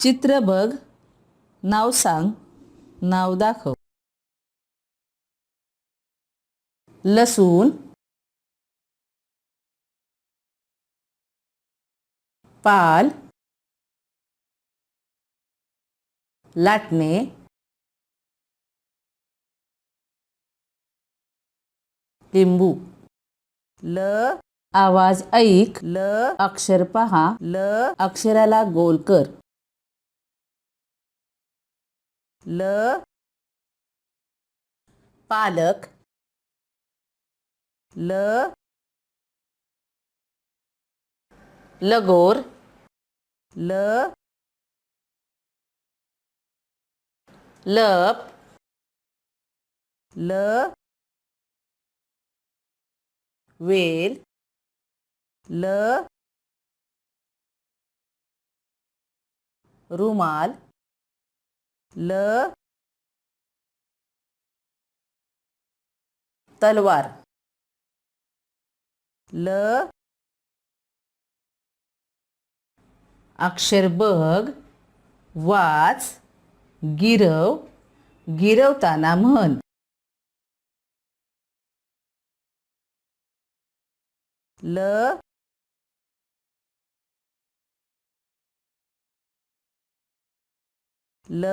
चित्र बघ. नाव सांग. नाव दाखव. लसूण. पाल. लाटणे. लिंबू. ल. आवाज ऐक. ल. अक्षर पहा. ल. अक्षराला गोल कर. ल. पालक. ल. लगोर. ल. लप. ल. वेल. ल. रुमाल. ल. तलवार. ल. अक्षर बघ वाच गिरव गिरवताना म्हण. ल. ल